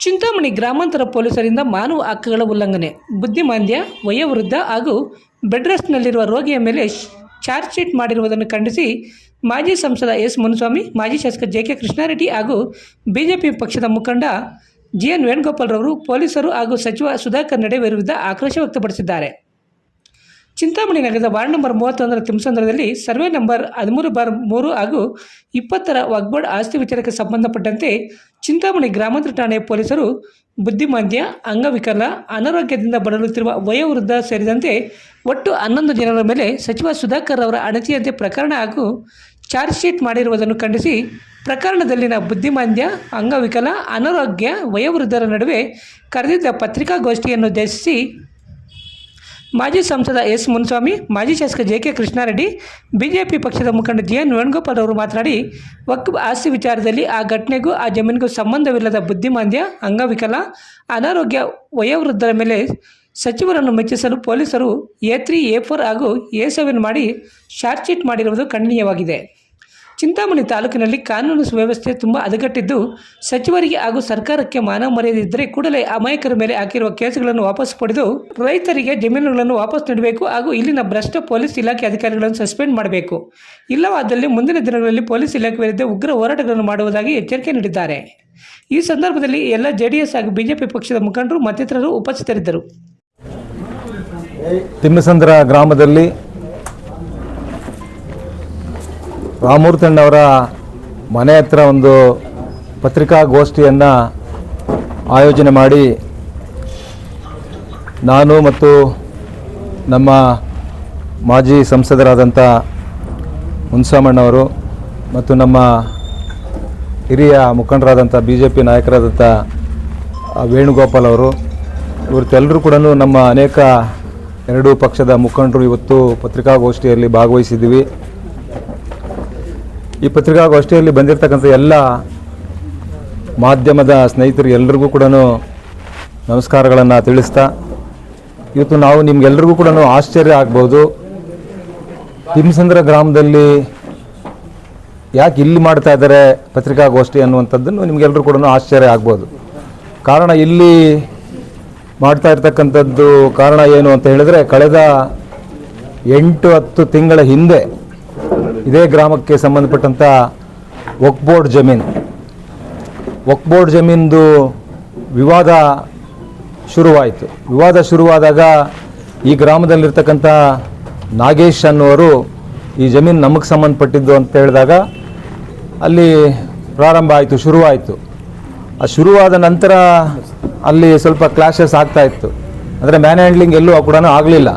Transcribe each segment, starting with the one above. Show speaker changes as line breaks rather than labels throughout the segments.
ಚಿಂತಾಮಣಿ ಗ್ರಾಮಾಂತರ ಪೊಲೀಸರಿಂದ ಮಾನವ ಹಕ್ಕುಗಳ ಉಲ್ಲಂಘನೆ. ಬುದ್ಧಿಮಾಂದ್ಯ, ವಯೋವೃದ್ಧ ಹಾಗೂ ಬೆಡ್ ರೆಸ್ಟ್ನಲ್ಲಿರುವ ರೋಗಿಯ ಮೇಲೆ ಚಾರ್ಜ್ ಶೀಟ್ ಮಾಡಿರುವುದನ್ನು ಖಂಡಿಸಿ ಮಾಜಿ ಸಂಸದ ಎಸ್. ಮುನಿಸ್ವಾಮಿ, ಮಾಜಿ ಶಾಸಕ ಜೆ. ಕೆ. ಕೃಷ್ಣಾರೆಡ್ಡಿ ಹಾಗೂ ಬಿಜೆಪಿ ಪಕ್ಷದ ಮುಖಂಡ ಜಿ. ಎನ್. ವೇಣುಗೋಪಾಲ್ರವರು ಪೊಲೀಸರು ಹಾಗೂ ಸಚಿವ ಸುಧಾಕರ್ ನಡೆ ವಿರುದ್ಧ ಆಕ್ರೋಶ ವ್ಯಕ್ತಪಡಿಸಿದ್ದಾರೆ. ಚಿಂತಾಮಣಿ ನಗರದ ವಾರ್ಡ್ ನಂಬರ್ ಮೂವತ್ತೊಂದರ ತಿಮ್ಸಂದ್ರದಲ್ಲಿ ಸರ್ವೆ ನಂಬರ್ ಹದಿಮೂರು ಬಾರ್ ಮೂರು ಹಾಗೂ ಇಪ್ಪತ್ತರ ವಾಗ್ಬೋರ್ಡ್ ಆಸ್ತಿ ವಿಚಾರಕ್ಕೆ ಸಂಬಂಧಪಟ್ಟಂತೆ ಚಿಂತಾಮಣಿ ಗ್ರಾಮಾಂತರ ಠಾಣೆಯ ಪೊಲೀಸರು ಬುದ್ಧಿಮಾಂದ್ಯ, ಅಂಗವಿಕಲ, ಅನಾರೋಗ್ಯದಿಂದ ಬಳಲುತ್ತಿರುವ ವಯೋವೃದ್ಧ ಸೇರಿದಂತೆ ಒಟ್ಟು ಹನ್ನೊಂದು ಜನರ ಮೇಲೆ ಸಚಿವ ಸುಧಾಕರ್ ಅವರ ಅಣತಿಯಂತೆ ಪ್ರಕರಣ ಹಾಗೂ ಚಾರ್ಜ್ ಶೀಟ್ ಮಾಡಿರುವುದನ್ನು ಖಂಡಿಸಿ ಪ್ರಕರಣದಲ್ಲಿನ ಬುದ್ಧಿಮಾಂದ್ಯ, ಅಂಗವಿಕಲ, ಅನಾರೋಗ್ಯ, ವಯೋವೃದ್ಧರ ನಡುವೆ ಕರೆದಿದ್ದ ಪತ್ರಿಕಾಗೋಷ್ಠಿಯನ್ನು ಉದ್ದೇಶಿಸಿ ಮಾಜಿ ಸಂಸದ ಎಸ್ ಮುನ್ಸ್ವಾಮಿ, ಮಾಜಿ ಶಾಸಕ ಜೆ ಕೆ ಕೃಷ್ಣಾರೆಡ್ಡಿ, ಬಿಜೆಪಿ ಪಕ್ಷದ ಮುಖಂಡ ಜಿ ಎನ್ ವೇಣುಗೋಪಾಲ್ ಅವರು ಮಾತನಾಡಿ ವಕ್ಫ್ ಆಸ್ತಿ ವಿಚಾರದಲ್ಲಿ ಆ ಘಟನೆಗೂ ಆ ಜಮೀನಿಗೂ ಸಂಬಂಧವಿಲ್ಲದ ಬುದ್ಧಿಮಾಂದ್ಯ, ಅಂಗವಿಕಲ, ಅನಾರೋಗ್ಯ ವಯೋವೃದ್ಧರ ಮೇಲೆ ಸಚಿವರನ್ನು ಮೆಚ್ಚಿಸಲು ಪೊಲೀಸರು ಎ ತ್ರೀ, ಎ ಫೋರ್ ಹಾಗೂ ಎ ಮಾಡಿ ಶಾರ್ಟ್ ಶೀಟ್ ಮಾಡಿರುವುದು ಖಂಡನೀಯವಾಗಿದೆ. ಚಿಂತಾಮಣಿ ತಾಲೂಕಿನಲ್ಲಿ ಕಾನೂನು ಸುವ್ಯವಸ್ಥೆ ತುಂಬ ಅದಗಟ್ಟಿದ್ದು ಸಚಿವರಿಗೆ ಹಾಗೂ ಸರ್ಕಾರಕ್ಕೆ ಮಾನವ ಮರ್ಯಾದೆ ಕೂಡಲೇ ಅಮಾಯಕರ ಮೇಲೆ ಹಾಕಿರುವ ಕೇಸುಗಳನ್ನು ವಾಪಸ್ ಪಡೆದು ರೈತರಿಗೆ ಜಮೀನುಗಳನ್ನು ವಾಪಸ್ ನೀಡಬೇಕು ಹಾಗೂ ಇಲ್ಲಿನ ಭ್ರಷ್ಟ ಪೊಲೀಸ್ ಇಲಾಖೆ ಅಧಿಕಾರಿಗಳನ್ನು ಸಸ್ಪೆಂಡ್ ಮಾಡಬೇಕು. ಇಲ್ಲವಾದಲ್ಲಿ ಮುಂದಿನ ದಿನಗಳಲ್ಲಿ ಪೊಲೀಸ್ ಇಲಾಖೆ ವಿರುದ್ಧ ಉಗ್ರ ಹೋರಾಟಗಳನ್ನು ಮಾಡುವುದಾಗಿ ಎಚ್ಚರಿಕೆ ನೀಡಿದ್ದಾರೆ. ಈ ಸಂದರ್ಭದಲ್ಲಿ ಎಲ್ಲ ಜೆಡಿಎಸ್ ಹಾಗೂ ಬಿಜೆಪಿ ಪಕ್ಷದ ಮುಖಂಡರು ಮತ್ತಿತರರು ಉಪಸ್ಥಿತರಿದ್ದರು.
ತಿಮ್ಮಸಂದ್ರ ಗ್ರಾಮದಲ್ಲಿ ರಾಮೂರ್ತಣ್ಣವರ ಮನೆ ಹತ್ರ ಒಂದು ಪತ್ರಿಕಾಗೋಷ್ಠಿಯನ್ನು ಆಯೋಜನೆ ಮಾಡಿ ನಾನು ಮತ್ತು ನಮ್ಮ ಮಾಜಿ ಸಂಸದರಾದಂಥ ಮುನ್ಸಾಮಣ್ಣವರು ಮತ್ತು ನಮ್ಮ ಹಿರಿಯ ಮುಖಂಡರಾದಂಥ ಬಿ ಜೆ ಪಿ ನಾಯಕರಾದಂಥ ವೇಣುಗೋಪಾಲ್ ಅವರು ಇವತ್ತೆಲ್ಲರೂ ಕೂಡ ನಮ್ಮ ಅನೇಕ ಎರಡೂ ಪಕ್ಷದ ಮುಖಂಡರು ಇವತ್ತು ಪತ್ರಿಕಾಗೋಷ್ಠಿಯಲ್ಲಿ ಭಾಗವಹಿಸಿದ್ದೀವಿ. ಈ ಪತ್ರಿಕಾಗೋಷ್ಠಿಯಲ್ಲಿ ಬಂದಿರತಕ್ಕಂಥ ಎಲ್ಲ ಮಾಧ್ಯಮದ ಸ್ನೇಹಿತರು ಎಲ್ರಿಗೂ ಕೂಡ ನಮಸ್ಕಾರಗಳನ್ನು ತಿಳಿಸ್ತಾ, ಇವತ್ತು ನಾವು ನಿಮ್ಗೆಲ್ರಿಗೂ ಕೂಡ ಆಶ್ಚರ್ಯ ಆಗ್ಬೋದು. ತಿಮ್ಸಂದ್ರ ಗ್ರಾಮದಲ್ಲಿ ಯಾಕೆ ಇಲ್ಲಿ ಮಾಡ್ತಾ ಇದ್ದಾರೆ ಪತ್ರಿಕಾಗೋಷ್ಠಿ ಅನ್ನುವಂಥದ್ದನ್ನು ನಿಮಗೆಲ್ಲರೂ ಕೂಡ ಆಶ್ಚರ್ಯ ಆಗ್ಬೋದು. ಕಾರಣ ಇಲ್ಲಿ ಮಾಡ್ತಾ ಇರ್ತಕ್ಕಂಥದ್ದು ಕಾರಣ ಏನು ಅಂತ ಹೇಳಿದ್ರೆ, ಕಳೆದ ಎಂಟು ಹತ್ತು ತಿಂಗಳ ಹಿಂದೆ ಇದೇ ಗ್ರಾಮಕ್ಕೆ ಸಂಬಂಧಪಟ್ಟಂಥ ವಕ್ಬೋರ್ಡ್ ಜಮೀನು. ವಕ್ ಬೋರ್ಡ್ ಜಮೀನ್ದು ವಿವಾದ ಶುರುವಾಯಿತು. ವಿವಾದ ಶುರುವಾದಾಗ ಈ ಗ್ರಾಮದಲ್ಲಿರ್ತಕ್ಕಂಥ ನಾಗೇಶ್ ಅನ್ನುವರು ಈ ಜಮೀನು ನಮಗೆ ಸಂಬಂಧಪಟ್ಟಿದ್ದು ಅಂತ ಹೇಳಿದಾಗ ಅಲ್ಲಿ ಪ್ರಾರಂಭ ಆಯಿತು, ಶುರುವಾಯಿತು. ಆ ಶುರುವಾದ ನಂತರ ಅಲ್ಲಿ ಸ್ವಲ್ಪ ಕ್ಲಾಶಸ್ ಆಗ್ತಾ ಇತ್ತು. ಅಂದರೆ ಮ್ಯಾನ್ ಹ್ಯಾಂಡ್ಲಿಂಗ್ ಎಲ್ಲೂ ಕೂಡ ಆಗಲಿಲ್ಲ.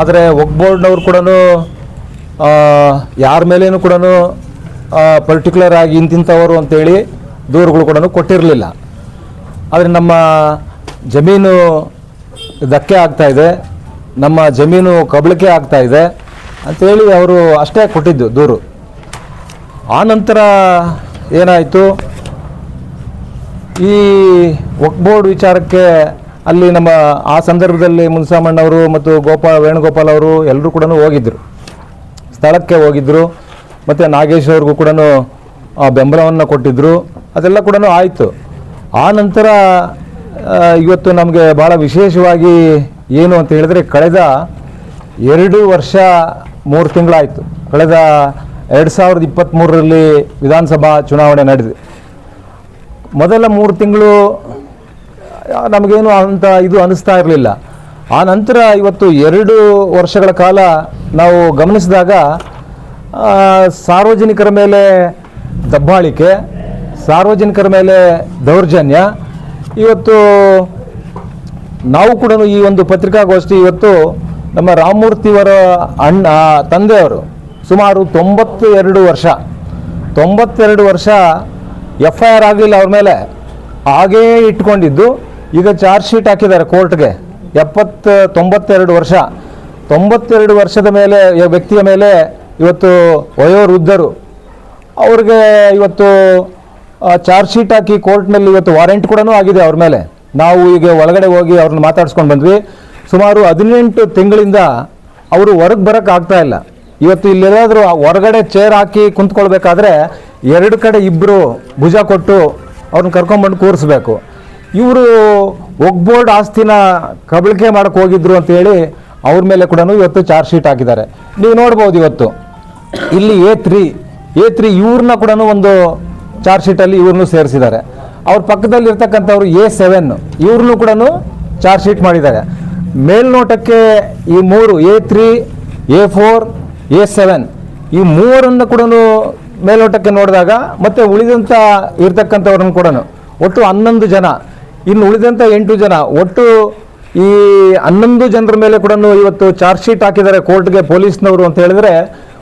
ಆದರೆ ವಕ್ಬೋರ್ಡ್ನವ್ರು ಕೂಡ ಯಾರ ಮೇಲೇನೂ ಕೂಡ ಪರ್ಟಿಕ್ಯುಲರ್ ಆಗಿ ಇಂತಿಂಥವರು ಅಂತೇಳಿ ದೂರುಗಳು ಕೂಡ ಕೊಟ್ಟಿರಲಿಲ್ಲ. ಆದರೆ ನಮ್ಮ ಜಮೀನು ಧಕ್ಕೆ ಆಗ್ತಾ ಇದೆ, ನಮ್ಮ ಜಮೀನು ಕಬಳಿಕೆ ಆಗ್ತಾ ಇದೆ ಅಂತೇಳಿ ಅವರು ಅಷ್ಟೇ ಕೊಟ್ಟಿದ್ದು ದೂರು. ಆ ನಂತರ ಏನಾಯಿತು? ಈ ವಕ್ ಬೋರ್ಡ್ ವಿಚಾರಕ್ಕೆ ಅಲ್ಲಿ ನಮ್ಮ ಆ ಸಂದರ್ಭದಲ್ಲಿ ಮುನ್ಸಾಮಣ್ಣವರು ಮತ್ತು ಗೋಪಾಲ್, ವೇಣುಗೋಪಾಲ್ ಅವರು ಎಲ್ಲರೂ ಕೂಡ ಹೋಗಿದ್ದರು ಸ್ಥಳಕ್ಕೆ ಹೋಗಿದ್ದರು ಮತ್ತು ನಾಗೇಶ್ ಅವ್ರಿಗೂ ಕೂಡ ಬೆಂಬಲವನ್ನು ಕೊಟ್ಟಿದ್ದರು ಅದೆಲ್ಲ ಕೂಡ ಆಯಿತು. ಆ ನಂತರ ಇವತ್ತು ನಮಗೆ ಭಾಳ ವಿಶೇಷವಾಗಿ ಏನು ಅಂತ ಹೇಳಿದ್ರೆ ಕಳೆದ ಎರಡು ವರ್ಷ, ಮೂರು ತಿಂಗಳಾಯಿತು. ಕಳೆದ ಎರಡು ಸಾವಿರದ ಇಪ್ಪತ್ತ್ಮೂರರಲ್ಲಿ ವಿಧಾನಸಭಾ ಚುನಾವಣೆ ನಡೆದಿದೆ. ಮೊದಲ ಮೂರು ತಿಂಗಳು ನಮಗೇನು ಅಂತ ಇದು ಅನ್ನಿಸ್ತಾ ಇರಲಿಲ್ಲ. ಆ ನಂತರ ಇವತ್ತು ಎರಡು ವರ್ಷಗಳ ಕಾಲ ನಾವು ಗಮನಿಸಿದಾಗ ಸಾರ್ವಜನಿಕರ ಮೇಲೆ ದಬ್ಬಾಳಿಕೆ, ಸಾರ್ವಜನಿಕರ ಮೇಲೆ ದೌರ್ಜನ್ಯ. ಇವತ್ತು ನಾವು ಕೂಡ ಈ ಒಂದು ಪತ್ರಿಕಾಗೋಷ್ಠಿ ಇವತ್ತು ನಮ್ಮ ರಾಮಮೂರ್ತಿಯವರ ಅಣ್ಣ ತಂದೆಯವರು ಸುಮಾರು ತೊಂಬತ್ತು ಎರಡು ವರ್ಷ, ತೊಂಬತ್ತೆರಡು ವರ್ಷ ಎಫ್ ಐ ಆರ್ ಆಗಲಿಲ್ಲ ಅವ್ರ ಮೇಲೆ. ಹಾಗೇ ಇಟ್ಕೊಂಡಿದ್ದು. ಈಗ ಚಾರ್ಜ್ ಶೀಟ್ ಹಾಕಿದ್ದಾರೆ ಕೋರ್ಟ್ಗೆ. ಎಪ್ಪತ್ತು ತೊಂಬತ್ತೆರಡು ವರ್ಷ. ತೊಂಬತ್ತೆರಡು ವರ್ಷದ ಮೇಲೆ ವ್ಯಕ್ತಿಯ ಮೇಲೆ ಇವತ್ತು ವಯೋವೃದ್ಧರು, ಅವ್ರಿಗೆ ಇವತ್ತು ಚಾರ್ಜ್ ಶೀಟ್ ಹಾಕಿ ಕೋರ್ಟ್ನಲ್ಲಿ ಇವತ್ತು ವಾರೆಂಟ್ ಕೂಡ ಆಗಿದೆ ಅವ್ರ ಮೇಲೆ. ನಾವು ಈಗ ಒಳಗಡೆ ಹೋಗಿ ಅವ್ರನ್ನ ಮಾತಾಡ್ಸ್ಕೊಂಡು ಬಂದ್ವಿ. ಸುಮಾರು ಹದಿನೆಂಟು ತಿಂಗಳಿಂದ ಅವರು ಹೊರಗೆ ಬರೋಕ್ಕೆ ಆಗ್ತಾ ಇಲ್ಲ. ಇವತ್ತು ಇಲ್ಲೆಲ್ಲಾದರೂ ಹೊರಗಡೆ ಚೇರ್ ಹಾಕಿ ಕುಂತ್ಕೊಳ್ಬೇಕಾದ್ರೆ ಎರಡು ಕಡೆ ಇಬ್ಬರು ಭುಜ ಕೊಟ್ಟು ಅವ್ರನ್ನ ಕರ್ಕೊಂಡ್ಬಂದು ಕೂರಿಸ್ಬೇಕು. ಇವರು ಒಗ್ಬೋರ್ಡ್ ಆಸ್ತಿನ ಕಬಳಿಕೆ ಮಾಡಕ್ಕೆ ಹೋಗಿದ್ರು ಅಂತ ಹೇಳಿ ಅವ್ರ ಮೇಲೆ ಕೂಡ ಇವತ್ತು ಚಾರ್ಜ್ ಶೀಟ್ ಹಾಕಿದ್ದಾರೆ. ನೀವು ನೋಡ್ಬೋದು ಇವತ್ತು. ಇಲ್ಲಿ ಎ ತ್ರೀ ಎ ತ್ರೀ ಇವ್ರನ್ನ ಕೂಡ ಒಂದು ಚಾರ್ಜ್ ಶೀಟಲ್ಲಿ ಇವ್ರನ್ನೂ ಸೇರಿಸಿದ್ದಾರೆ. ಅವ್ರ ಪಕ್ಕದಲ್ಲಿ ಇರ್ತಕ್ಕಂಥವ್ರು ಎ ಸೆವೆನ್ ಇವ್ರನ್ನೂ ಕೂಡ ಚಾರ್ಜ್ ಶೀಟ್ ಮಾಡಿದ್ದಾರೆ. ಮೇಲ್ನೋಟಕ್ಕೆ ಈ ಮೂರು A three A four A seven ಈ ಮೂವರನ್ನು ಕೂಡ ಮೇಲ್ನೋಟಕ್ಕೆ ನೋಡಿದಾಗ ಮತ್ತೆ ಉಳಿದಂಥ ಇರ್ತಕ್ಕಂಥವ್ರನ್ನು ಕೂಡ ಒಟ್ಟು ಹನ್ನೊಂದು ಜನ ಇನ್ನು ಉಳಿದಂಥ ಎಂಟು ಜನ, ಒಟ್ಟು ಈ ಹನ್ನೊಂದು ಜನರ ಮೇಲೆ ಕೂಡ ಇವತ್ತು ಚಾರ್ಜ್ ಶೀಟ್ ಹಾಕಿದ್ದಾರೆ ಕೋರ್ಟ್ಗೆ ಪೊಲೀಸ್ನವರು ಅಂತ ಹೇಳಿದ್ರೆ,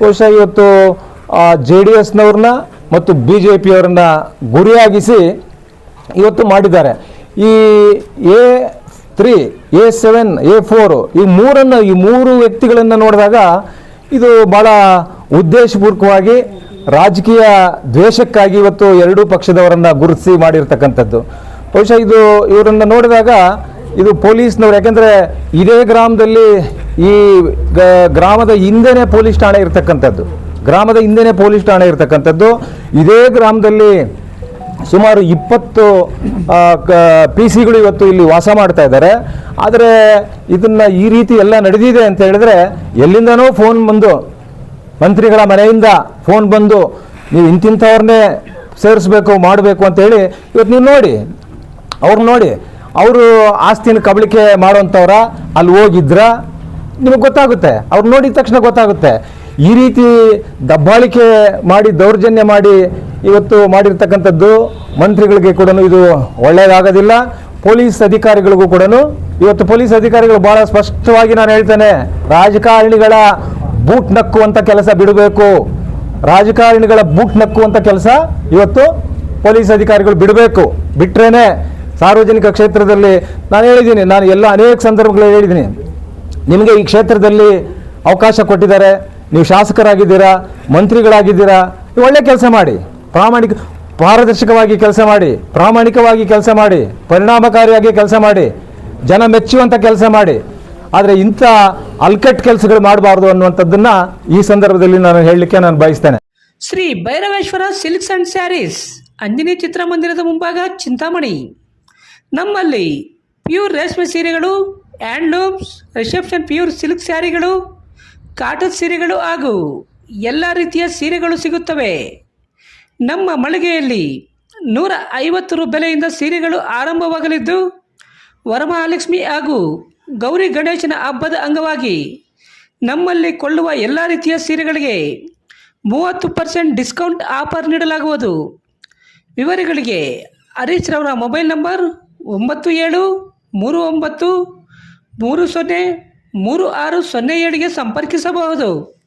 ಬಹುಶಃ ಇವತ್ತು ಜೆ ಡಿ ಎಸ್ನವ್ರನ್ನ ಮತ್ತು ಬಿ ಜೆ ಪಿಯವರನ್ನ ಗುರಿಯಾಗಿಸಿ ಇವತ್ತು ಮಾಡಿದ್ದಾರೆ. ಈ A three, A seven, A four ಈ ಮೂರನ್ನು, ಈ ಮೂರು ವ್ಯಕ್ತಿಗಳನ್ನು ನೋಡಿದಾಗ ಇದು ಭಾಳ ಉದ್ದೇಶಪೂರ್ವಕವಾಗಿ ರಾಜಕೀಯ ದ್ವೇಷಕ್ಕಾಗಿ ಇವತ್ತು ಎರಡೂ ಪಕ್ಷದವರನ್ನು ಗುರುತಿಸಿ ಮಾಡಿರ್ತಕ್ಕಂಥದ್ದು. ಬಹುಶಃ ಇದು ಇವರನ್ನು ನೋಡಿದಾಗ ಇದು ಪೊಲೀಸ್ನವ್ರು, ಯಾಕೆಂದರೆ ಇದೇ ಗ್ರಾಮದಲ್ಲಿ ಈ ಗ್ರಾಮದ ಹಿಂದೆನೇ ಪೊಲೀಸ್ ಠಾಣೆ ಇರತಕ್ಕಂಥದ್ದು. ಗ್ರಾಮದ ಹಿಂದೆನೇ ಪೊಲೀಸ್ ಠಾಣೆ ಇರ್ತಕ್ಕಂಥದ್ದು. ಇದೇ ಗ್ರಾಮದಲ್ಲಿ ಸುಮಾರು ಇಪ್ಪತ್ತು ಪಿ ಸಿಗಳು ಇವತ್ತು ಇಲ್ಲಿ ವಾಸ ಮಾಡ್ತಾ ಇದ್ದಾರೆ. ಆದರೆ ಇದನ್ನು ಈ ರೀತಿ ಎಲ್ಲ ನಡೆದಿದೆ ಅಂತ ಹೇಳಿದ್ರೆ ಎಲ್ಲಿಂದನೋ ಫೋನ್ ಬಂದು, ಮಂತ್ರಿಗಳ ಮನೆಯಿಂದ ಫೋನ್ ಬಂದು, ನೀವು ಇಂತಿಂಥವ್ರನ್ನೇ ಸೇರಿಸ್ಬೇಕು, ಮಾಡಬೇಕು ಅಂತ ಹೇಳಿ ಇವತ್ತು ನೀವು ನೋಡಿ. ಅವ್ರು ನೋಡಿ, ಅವರು ಆಸ್ತಿನ ಕಬಳಿಕೆ ಮಾಡೋಂಥವ್ರ ಅಲ್ಲಿ ಹೋಗಿದ್ರ ನಿಮಗೆ ಗೊತ್ತಾಗುತ್ತೆ. ಅವ್ರು ನೋಡಿದ ತಕ್ಷಣ ಗೊತ್ತಾಗುತ್ತೆ. ಈ ರೀತಿ ದಬ್ಬಾಳಿಕೆ ಮಾಡಿ, ದೌರ್ಜನ್ಯ ಮಾಡಿ ಇವತ್ತು ಮಾಡಿರ್ತಕ್ಕಂಥದ್ದು ಮಂತ್ರಿಗಳಿಗೆ ಕೂಡ ಇದು ಒಳ್ಳೆಯದಾಗೋದಿಲ್ಲ ಪೊಲೀಸ್ ಅಧಿಕಾರಿಗಳಿಗೂ ಕೂಡ ಇವತ್ತು ಪೊಲೀಸ್ ಅಧಿಕಾರಿಗಳು ಬಹಳ ಸ್ಪಷ್ಟವಾಗಿ ನಾನು ಹೇಳ್ತೇನೆ, ರಾಜಕಾರಣಿಗಳ ಬೂಟ್ ನಕ್ಕುವಂಥ ಕೆಲಸ ಬಿಡಬೇಕು. ರಾಜಕಾರಣಿಗಳ ಬೂಟ್ ನಕ್ಕುವಂಥ ಕೆಲಸ ಇವತ್ತು ಪೊಲೀಸ್ ಅಧಿಕಾರಿಗಳು ಬಿಡಬೇಕು. ಬಿಟ್ರೇನೆ ಸಾರ್ವಜನಿಕ ಕ್ಷೇತ್ರದಲ್ಲಿ ನಾನು ಹೇಳಿದ್ದೀನಿ, ನಾನು ಎಲ್ಲ ಅನೇಕ ಸಂದರ್ಭಗಳಲ್ಲಿ ಹೇಳಿದ್ದೀನಿ. ನಿಮಗೆ ಈ ಕ್ಷೇತ್ರದಲ್ಲಿ ಅವಕಾಶ ಕೊಟ್ಟಿದ್ದಾರೆ, ನೀವು ಶಾಸಕರಾಗಿದ್ದೀರಾ, ಮಂತ್ರಿಗಳಾಗಿದ್ದೀರಾ, ನೀವು ಒಳ್ಳೆ ಕೆಲಸ ಮಾಡಿ, ಪ್ರಾಮಾಣಿಕ, ಪಾರದರ್ಶಕವಾಗಿ ಕೆಲಸ ಮಾಡಿ, ಪ್ರಾಮಾಣಿಕವಾಗಿ ಕೆಲಸ ಮಾಡಿ, ಪರಿಣಾಮಕಾರಿಯಾಗಿ ಕೆಲಸ ಮಾಡಿ, ಜನ ಮೆಚ್ಚುವಂಥ ಕೆಲಸ ಮಾಡಿ, ಆದರೆ ಇಂಥ ಅಲ್ಕಟ್ ಕೆಲಸಗಳು ಮಾಡಬಾರ್ದು ಅನ್ನುವಂಥದ್ದನ್ನು ಈ ಸಂದರ್ಭದಲ್ಲಿ ನಾನು ಹೇಳಲಿಕ್ಕೆ ನಾನು ಬಯಸ್ತೇನೆ.
Shri Bhairaveshwara silks and sarees Anjani ಚಿತ್ರಮಂದಿರದ ಮುಂಭಾಗ ಚಿಂತಾಮಣಿ. ನಮ್ಮಲ್ಲಿ ಪ್ಯೂರ್ ರೇಷ್ಮೆ ಸೀರೆಗಳು ಹ್ಯಾಂಡ್ಲೂಮ್ಸ್ ರಿಸೆಪ್ಷನ್ ಪ್ಯೂರ್ ಸಿಲ್ಕ್ ಸ್ಯಾರಿಗಳು ಕಾಟನ್ ಸೀರೆಗಳು ಹಾಗೂ ಎಲ್ಲ ರೀತಿಯ ಸೀರೆಗಳು ಸಿಗುತ್ತವೆ. ನಮ್ಮ ಮಳಿಗೆಯಲ್ಲಿ ನೂರ ಐವತ್ತು ರು ಬೆಲೆಯಿಂದ ಸೀರೆಗಳು ಆರಂಭವಾಗಲಿದ್ದು, ವರಮಹಾಲಕ್ಷ್ಮಿ ಹಾಗೂ ಗೌರಿ ಗಣೇಶನ ಹಬ್ಬದ ಅಂಗವಾಗಿ ನಮ್ಮಲ್ಲಿ ಕೊಳ್ಳುವ ಎಲ್ಲ ರೀತಿಯ ಸೀರೆಗಳಿಗೆ ಮೂವತ್ತು ಪರ್ಸೆಂಟ್ ಡಿಸ್ಕೌಂಟ್ ಆಫರ್ ನೀಡಲಾಗುವುದು. ವಿವರಗಳಿಗೆ ಹರೀಶ್ ರವರ ಮೊಬೈಲ್ ನಂಬರ್ ಒಂಬತ್ತು ಏಳು ಮೂರು ಒಂಬತ್ತು ಮೂರು ಸೊನ್ನೆ ಮೂರು ಆರು ಸೊನ್ನೆ ಏಳಿಗೆ ಸಂಪರ್ಕಿಸಬಹುದು.